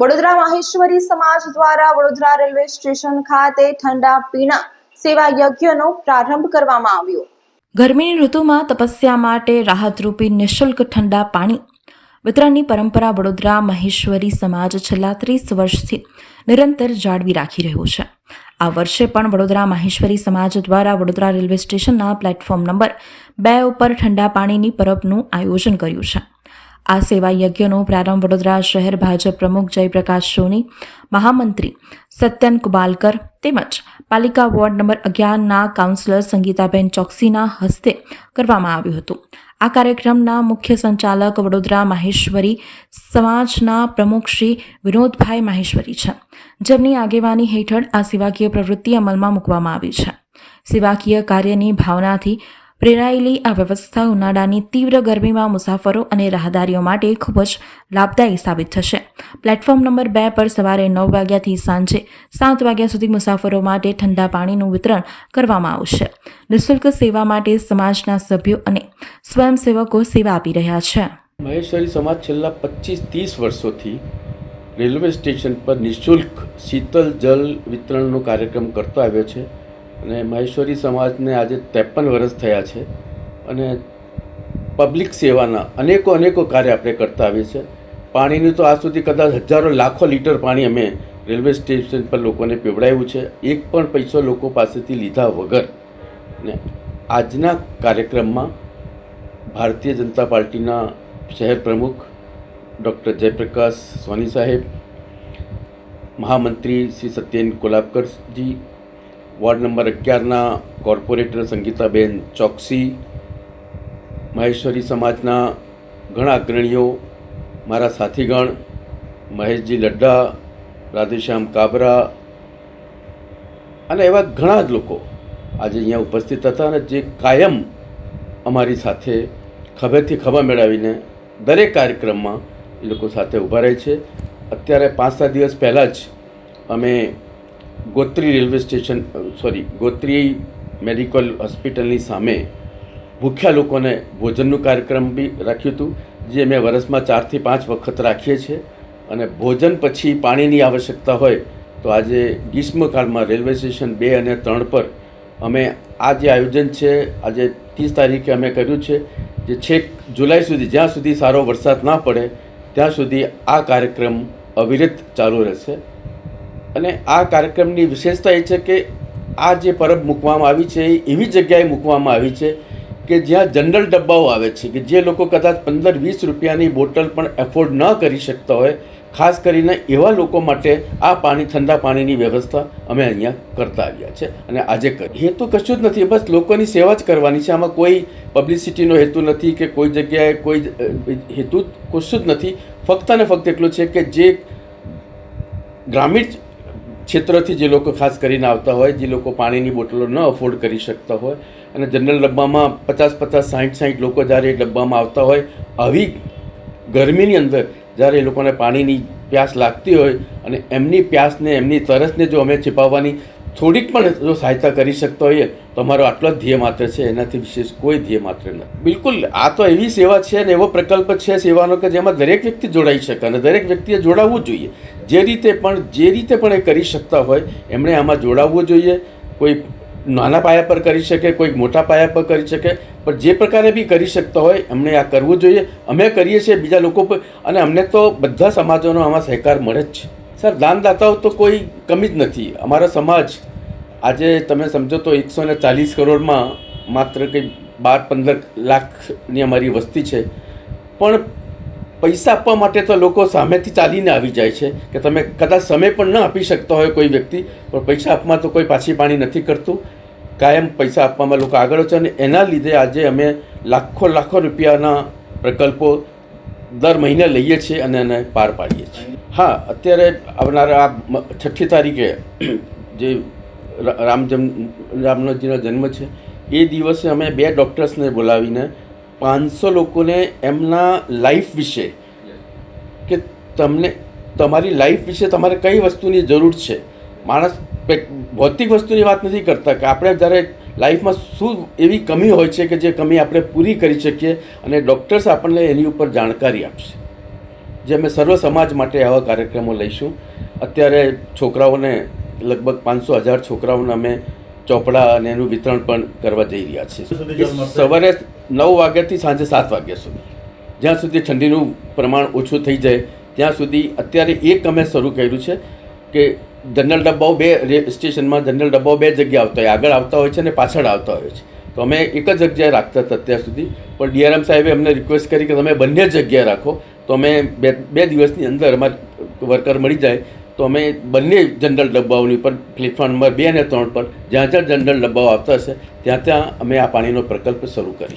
વડોદરા માહેશ્વરી સમાજ દ્વારા Vadodara railway station ખાતે ઠંડા પીણા સેવા યજ્ઞનો પ્રારંભ કરવામાં આવ્યો. ગરમીની ઋતુમાં તપસ્યા માટે રાહતરૂપી નિઃશુલ્ક ઠંડા પાણી. વિતરણની પરંપરા વડોદરા મહેશ્વરી સમાજ છેલ્લા ત્રીસ વર્ષથી નિરંતર જાળવી રાખી રહ્યું છે. આ વર્ષે પણ વડોદરા માહેશ્વરી સમાજ દ્વારા વડોદરા રેલવે સ્ટેશનના પ્લેટફોર્મ નંબર બે ઉપર ઠંડા પાણીની પરબનું આયોજન કર્યું છે. આ સેવા યજ્ઞનો પ્રારંભ વડોદરા શહેર ભાજપ પ્રમુખ જયપ્રકાશ સોની, મહામંત્રી સત્યન કુબાલકર તેમજ પાલિકા વોર્ડ નંબર અગિયારના કાઉન્સિલર સંગીતાબેન ચોકસીના હસ્તે કરવામાં આવ્યું હતું. આ કાર્યક્રમના મુખ્ય સંચાલક વડોદરા માહેશ્વરી સમાજના પ્રમુખ શ્રી વિનોદભાઈ માહેશ્વરી છે. જેમની આગેવાની હેઠળ આ સેવાકીય પ્રવૃત્તિ અમલમાં મૂકવામાં આવી છે. સેવાકીય કાર્યની ભાવનાથી પ્રેરાયેલી આ વ્યવસ્થા ઉનાળાની તીવ્ર ગરમીમાં મુસાફરો અને રાહદારીઓ માટે ખૂબ જ લાભદાયી સાબિત થશે. પ્લેટફોર્મ નંબર બે પર સવારે નવ વાગ્યાથી સાંજે સાત વાગ્યા સુધી મુસાફરો માટે ઠંડા પાણીનું વિતરણ કરવામાં આવશે. નિઃશુલ્ક સેવા માટે સમાજના સભ્યો અને સ્વયંસેવકો સેવા આપી રહ્યા છે. મહેશ્વરી સમાજ છેલ્લા પચીસ ત્રીસ વર્ષોથી રેલવે સ્ટેશન પર નિઃશુલ્ક શીતલ જલ વિતરણનો કાર્યક્રમ કરતો આવ્યો છે. અને મહેશ્વરી સમાજને આજે ત્રેપન વર્ષ થયા છે અને પબ્લિક સેવાના અનેકો અનેકો કાર્ય આપણે કરતા આવીએ છીએ. પાણીનું તો આજ સુધી કદાચ હજારો લાખો લીટર પાણી અમે રેલવે સ્ટેશન પર લોકોને પીવડાવ્યું છે. એક પણ પૈસો લોકો પાસેથી લીધા વગર. ને આજના કાર્યક્રમમાં ભારતીય જનતા પાર્ટીના શહેર પ્રમુખ ડૉક્ટર જયપ્રકાશ સોની સાહેબ, મહામંત્રી શ્રી સત્યેન કોલાપકરજી વોર્ડ નંબર અગિયારના કોર્પોરેટર સંગીતાબેન ચોકસી, મહેશ્વરી સમાજના ઘણા અગ્રણીઓ, મારા સાથીગણ, મહેશજી લડ્ડા, રાધેશ્યામ કાબરા અને એવા ઘણા જ લોકો આજે અહીંયા ઉપસ્થિત હતા અને જે કાયમ અમારી સાથે ખભેથી ખભા મેળવીને દરેક કાર્યક્રમમાં એ લોકો સાથે ઊભા રહે છે. અત્યારે પાંચ સાત દિવસ પહેલાં જ અમે Gotri railway station sorry Gotri medical હોસ્પિટલની સામે ભૂખ્યા લોકોને ભોજનનું કાર્યક્રમ બી રાખ્યું હતું, જે અમે વર્ષમાં ચારથી પાંચ વખત રાખીએ છીએ. અને ભોજન પછી પાણીની આવશ્યકતા હોય તો આજે ગ્રીષ્મકાળમાં રેલવે સ્ટેશન બે અને ત્રણ પર અમે આ જે આયોજન છે, આજે ત્રીસ તારીખે અમે કર્યું છે, જે છેક જુલાઈ સુધી, જ્યાં સુધી સારો વરસાદ ના પડે, ત્યાં સુધી આ કાર્યક્રમ અવિરત ચાલુ રહેશે. અને આ કાર્યક્રમની વિશેષતા એ છે કે આ જે પરબ મૂકવામાં આવી છે એ એવી જગ્યાએ મૂકવામાં આવી છે કે જ્યાં જનરલ ડબ્બાઓ આવે છે, કે જે લોકો કદાચ પંદર વીસ રૂપિયાની બોટલ પણ એફોર્ડ ન કરી શકતા હોય, ખાસ કરીને એવા લોકો માટે આ પાણી, ઠંડા પાણીની વ્યવસ્થા અમે અહીંયા કરતા આવ્યા છે અને આજે કરી. હેતુ કશું જ નથી, બસ લોકોની સેવા જ કરવાની છે. આમાં કોઈ પબ્લિસિટીનો હેતુ નથી કે કોઈ જગ્યાએ કોઈ હેતુ કશું જ નથી. ફક્ત ને ફક્ત એટલું છે કે જે ગ્રામીણ ક્ષેત્રથી જે લોકો ખાસ કરીને આવતા હોય, જે લોકો પાણીની બોટલો ન અફોર્ડ કરી શકતા હોય અને જનરલ ડબ્બામાં પચાસ પચાસ સાઠ સાઠ લોકો જ્યારે ડબ્બામાં આવતા હોય, આવી ગરમીની અંદર જ્યારે એ લોકોને પાણીની પ્યાસ લાગતી હોય અને એમની પ્યાસને, એમની તરસને જો અમે छिपाવવાની થોડીક પણ જો સહાયતા કરી શકતા હોઈએ, તો અમારો આટલો જ ધ્યેય માત્ર છે, એનાથી વિશેષ કોઈ ધ્યેય માત્ર નથી. બિલકુલ, આ તો એવી સેવા છે ને એવો પ્રકલ્પ છે સેવાનો કે જેમાં દરેક વ્યક્તિ જોડાઈ શકે અને દરેક વ્યક્તિએ જોડાવવું જોઈએ. જે રીતે પણ, જે રીતે પણ એ કરી શકતા હોય, એમણે આમાં જોડાવવું જોઈએ. કોઈ નાના પાયા પર કરી શકે કોઈક મોટા પાયા પર કરી શકે, પણ જે પ્રકારે બી કરી શકતા હોય, એમણે આ કરવું જોઈએ. અમે કરીએ છીએ બીજા લોકો પર, અને અમને તો બધા સમાજોનો આમાં સહકાર મળે જ છે. સર, દાનદાતાઓ તો કોઈ કમી જ નથી. અમારા સમાજ આજે તમે સમજો તો એકસો ને ચાલીસ કરોડમાં માત્ર કંઈ બાર પંદર લાખની અમારી વસ્તી છે. પણ પૈસા આપવા માટે તો લોકો સામેથી ચાલીને આવી જાય છે કે તમે કદાચ સમય પણ ન આપી શકતા હોય કોઈ વ્યક્તિ, પણ પૈસા આપવામાં તો કોઈ પાછી પાણી નથી કરતું. કાયમ પૈસા આપવામાં લોકો આગળ છે અને એના લીધે આજે અમે લાખો લાખો રૂપિયાના પ્રકલ્પો દર મહિને લઈએ છીએ અને એને પાર પાડીએ છીએ. હા, અત્યારે આવનારા આ છઠ્ઠી તારીખે જે રામ જન્મ, રામજીનો જન્મ છે, એ દિવસે અમે બે ડૉક્ટર્સને બોલાવીને પાંચસો લોકોને એમના લાઈફ વિશે કે તમને, તમારી લાઈફ વિશે તમારે કઈ વસ્તુની જરૂર છે? માણસ ભૌતિક વસ્તુની વાત નથી કરતા કે આપણે જ્યારે લાઈફમાં શું એવી કમી હોય છે કે જે કમી આપણે પૂરી કરી શકીએ અને ડૉક્ટર્સ આપણને એની ઉપર જાણકારી આપશે. જે અમે સર્વ સમાજ માટે આવા કાર્યક્રમો લઈશું. અત્યારે છોકરાઓને લગભગ પાંચસો હજાર છોકરાઓને અમે ચોપડા અને એનું વિતરણ પણ કરવા જઈ રહ્યા છીએ. સવારે નવ વાગ્યાથી સાંજે સાત વાગ્યા સુધી. જ્યાં સુધી ઠંડીનું પ્રમાણ ઓછું થઈ જાય ત્યાં સુધી અત્યારે એક અમે શરૂ કર્યું છે કે જનરલ ડબ્બાઓ બે સ્ટેશનમાં જનરલ ડબ્બાઓ બે જગ્યા આવતા હોય. આગળ આવતા હોય છે અને પાછળ આવતા હોય છે. તો અમે એક જ જગ્યાએ રાખતા હતા અત્યાર સુધી. પણ ડીઆરએમ સાહેબે અમને રિક્વેસ્ટ કરી કે તમે બંને જગ્યાએ રાખો. તો અમે બે બે દિવસની અંદર અમારે વર્કર મળી જાય. તો અમે બંને જનરલ ડબ્બાઓની પર પ્લેટફોર્મ નંબર બે અને ત્રણ પર, જ્યાં જ્યાં જનરલ ડબ્બાઓ આવતા હશે, ત્યાં ત્યાં અમે આ પાણીનો પ્રકલ્પ શરૂ કરીશું.